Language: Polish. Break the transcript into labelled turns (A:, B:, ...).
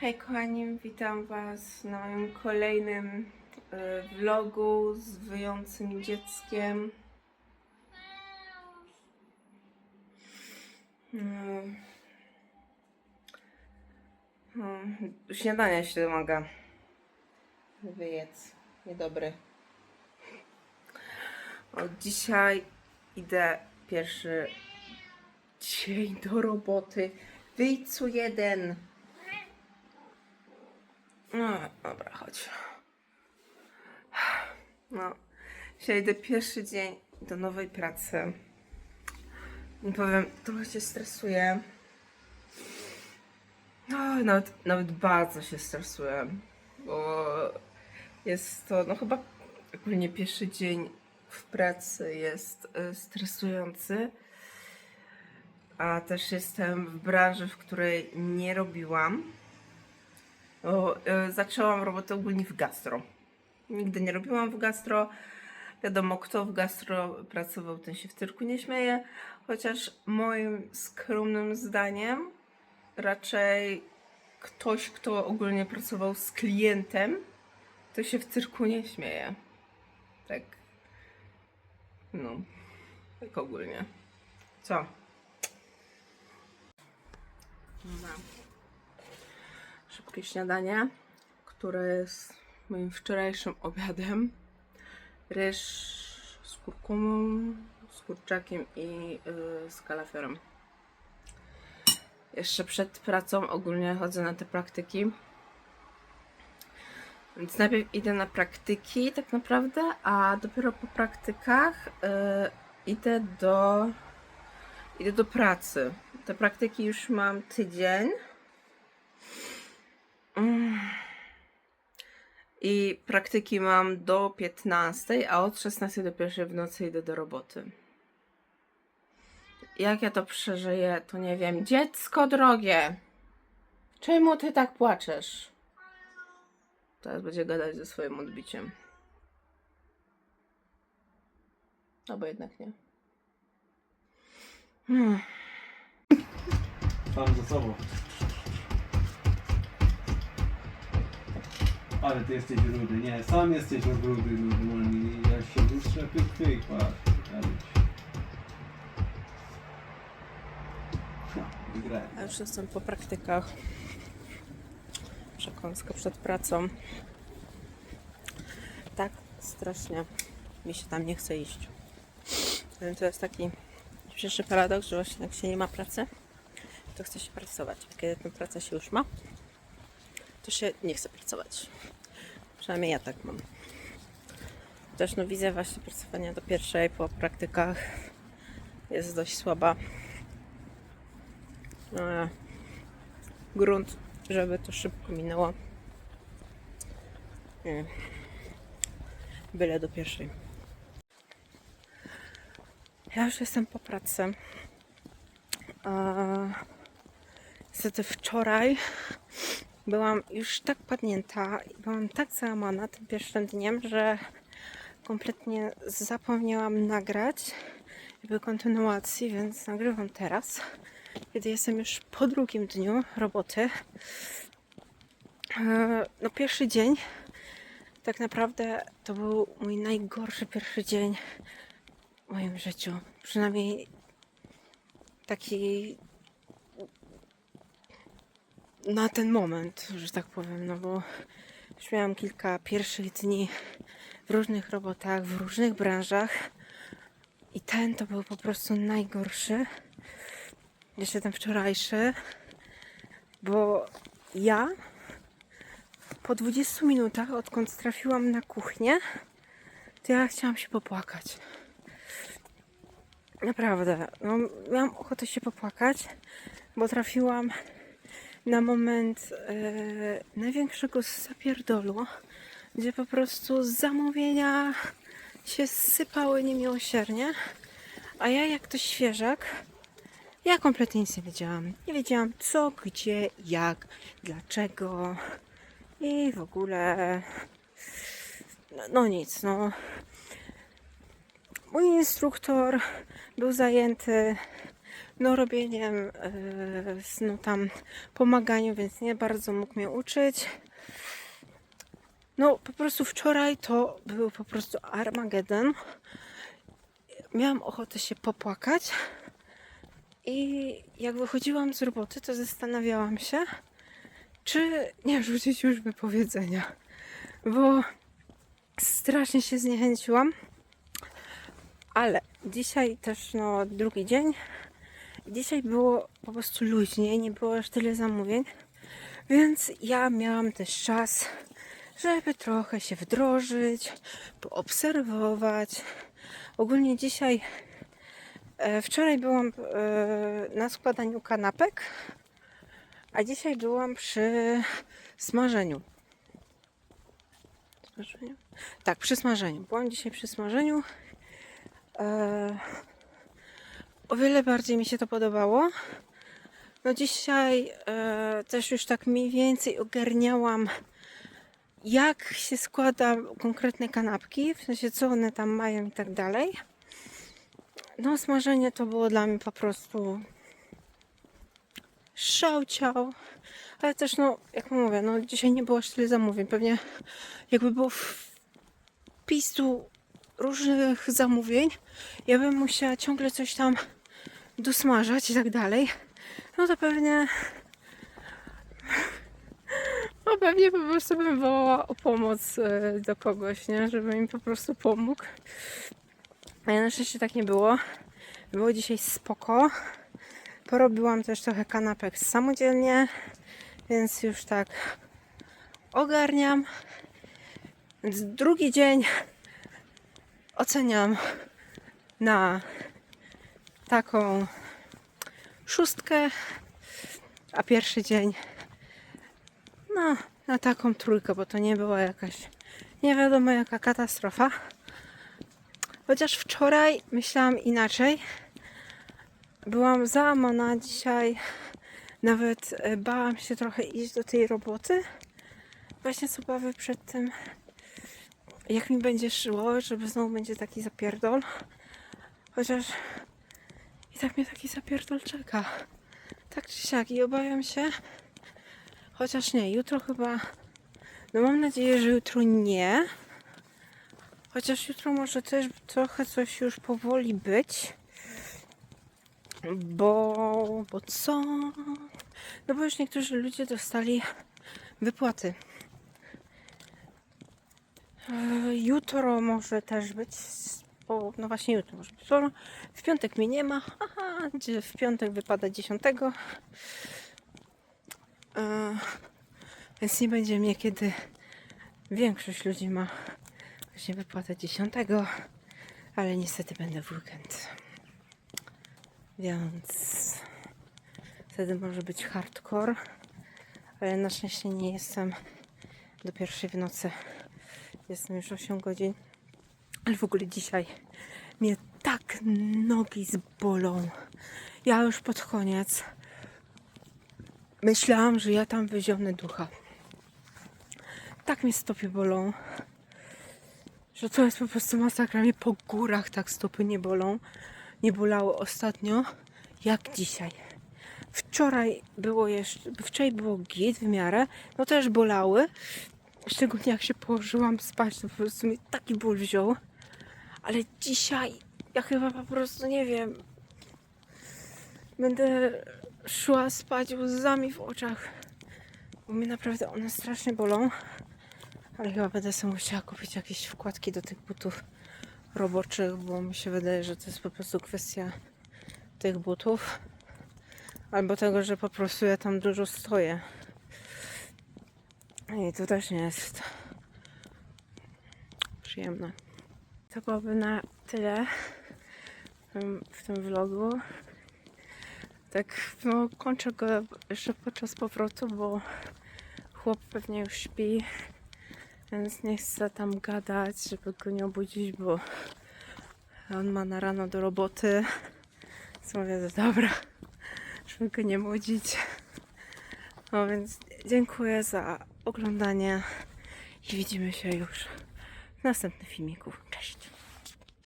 A: Hej kochani, witam Was na moim kolejnym e, vlogu z wyjącym dzieckiem. Mm. Mm, Śniadania się domaga. Wyjedz. Niedobry. Od dzisiaj idę pierwszy dzień do roboty. Wyjdź jeden. No, dobra, chodź. No, dzisiaj idę pierwszy dzień do nowej pracy. Nie powiem, trochę się stresuję. No, nawet, nawet bardzo się stresuję, bo jest to, no chyba ogólnie pierwszy dzień w pracy jest y, stresujący. A też jestem w branży, w której nie robiłam. Y, zaczęłam robotę ogólnie w gastro. Nigdy nie robiłam w gastro. Wiadomo, kto w gastro pracował, ten się w cyrku nie śmieje. Chociaż moim skromnym zdaniem raczej ktoś, kto ogólnie pracował z klientem, to się w cyrku nie śmieje. Tak. No. Tak ogólnie. Co? Dobra. Śniadanie, które jest moim wczorajszym obiadem. Ryż z kurkumą, z kurczakiem i yy, z kalafiorem. Jeszcze przed pracą ogólnie chodzę na te praktyki. Więc najpierw idę na praktyki tak naprawdę, a dopiero po praktykach yy, idę do idę do pracy. Te praktyki już mam tydzień. I praktyki mam do 15, a od 16 do 1 w nocy idę do roboty. Jak ja to przeżyję, to nie wiem. Dziecko drogie, czemu ty tak płaczesz? Teraz będzie gadać ze swoim odbiciem. Albo jednak nie. Hmm.
B: Sam ze sobą. Ale ty jesteś rudy. Nie, sam jesteś rudy normalnie. Jak się lustrze, pyk, pyk, patrz. Ja
A: już jestem po praktykach. Przekąska przed pracą. Tak strasznie mi się tam nie chce iść. To jest taki pierwszy paradoks, że właśnie jak się nie ma pracy, to chce się pracować. A kiedy tę pracę się już ma, to się nie chce pracować. Przynajmniej ja tak mam. Też no wizja właśnie pracowania do pierwszej po praktykach jest dość słaba. E, grunt, żeby to szybko minęło. Nie. Byle do pierwszej. Ja już jestem po pracy. E, Niestety wczoraj byłam już tak padnięta byłam tak załamana tym pierwszym dniem, że kompletnie zapomniałam nagrać jakby kontynuacji, więc nagrywam teraz kiedy jestem już po drugim dniu roboty. E, No, pierwszy dzień tak naprawdę to był mój najgorszy pierwszy dzień w moim życiu. Przynajmniej taki na ten moment, że tak powiem, no bo już miałam kilka pierwszych dni w różnych robotach, w różnych branżach i ten to był po prostu najgorszy jeszcze ten wczorajszy, bo ja po 20 minutach, odkąd trafiłam na kuchnię, to ja chciałam się popłakać. Naprawdę, no, miałam ochotę się popłakać, bo trafiłam na moment e, największego zapierdolu, gdzie po prostu zamówienia się sypały niemiłosiernie, a ja jak to świeżak ja kompletnie nic nie wiedziałam. Nie wiedziałam co, gdzie, jak, dlaczego i w ogóle. No, no nic, no. Mój instruktor był zajęty no, robieniem, z- no tam pomaganiu, więc nie bardzo mógł mnie uczyć. No, po prostu wczoraj to był po prostu Armagedon. Miałam ochotę się popłakać. I jak wychodziłam z roboty, to zastanawiałam się, czy nie rzucić już wypowiedzenia. Bo strasznie się zniechęciłam. Ale dzisiaj też, no, drugi dzień. Dzisiaj było po prostu luźniej, nie było aż tyle zamówień. Więc ja miałam też czas, żeby trochę się wdrożyć, poobserwować. Ogólnie dzisiaj, e, wczoraj byłam e, na składaniu kanapek, a dzisiaj byłam przy smażeniu. Smażeniu? Tak, przy smażeniu. Byłam dzisiaj przy smażeniu. O wiele bardziej mi się to podobało. No dzisiaj e, też już tak mniej więcej ogarniałam, jak się składa konkretne kanapki, w sensie co one tam mają i tak dalej. No smażenie to było dla mnie po prostu szał ciał. Ale też no, jak mówię, no dzisiaj nie było aż tyle zamówień. Pewnie jakby było wpisu różnych zamówień, ja bym musiała ciągle coś tam dosmażać i tak dalej. No to pewnie no pewnie po prostu bym wołała o pomoc e, do kogoś, nie? Żeby mi po prostu pomógł. A ja na szczęście tak nie było. Było dzisiaj spoko. Porobiłam też trochę kanapek samodzielnie, więc już tak ogarniam. Drugi dzień oceniam na taką szóstkę, a pierwszy dzień no, na taką trójkę, bo to nie była jakaś nie wiadomo jaka katastrofa. Chociaż wczoraj myślałam inaczej. Byłam załamana dzisiaj. Nawet e, bałam się trochę iść do tej roboty. Właśnie z obawy przed tym, jak mi będzie szło, żeby znowu będzie taki zapierdol. Chociaż i tak mnie taki zapierdol czeka. Tak czy siak. I obawiam się, chociaż nie, jutro chyba, no mam nadzieję, że jutro nie. Chociaż jutro może też trochę coś już powoli być. Bo, bo co? No bo już niektórzy ludzie dostali wypłaty. E, Jutro może też być, no właśnie jutro może być. Jutro. W piątek mnie nie ma, Aha, w piątek wypada 10. E, więc nie będzie mnie, kiedy większość ludzi ma właśnie wypłatę 10, ale niestety będę w weekend. Więc wtedy może być hardcore, ale na szczęście nie jestem do pierwszej w nocy. Jestem już 8 godzin. Ale w ogóle dzisiaj mnie tak nogi zbolą. Ja już pod koniec myślałam, że ja tam wyzionę ducha. Tak mnie stopy bolą, że to jest po prostu masakra. Mnie po górach tak stopy nie bolą. Nie bolały ostatnio, jak dzisiaj. Wczoraj było jeszcze, wczoraj było git w miarę, no też bolały. Szczególnie jak się położyłam spać, to po prostu mnie taki ból wziął. Ale dzisiaj ja chyba po prostu nie wiem. Będę szła spać łzami w oczach. Bo mnie naprawdę one strasznie bolą. Ale chyba będę sobie musiała kupić jakieś wkładki do tych butów roboczych, bo mi się wydaje, że to jest po prostu kwestia tych butów. Albo tego, że po prostu ja tam dużo stoję. I to też nie jest przyjemne. To byłoby na tyle w tym, vlogu. Tak, no kończę go jeszcze podczas powrotu, bo chłop pewnie już śpi, więc nie chcę tam gadać, żeby go nie obudzić, bo on ma na rano do roboty. Więc mówię, że dobra, żeby go nie budzić. No więc dziękuję za oglądanie i widzimy się już w następnym filmiku. Cześć!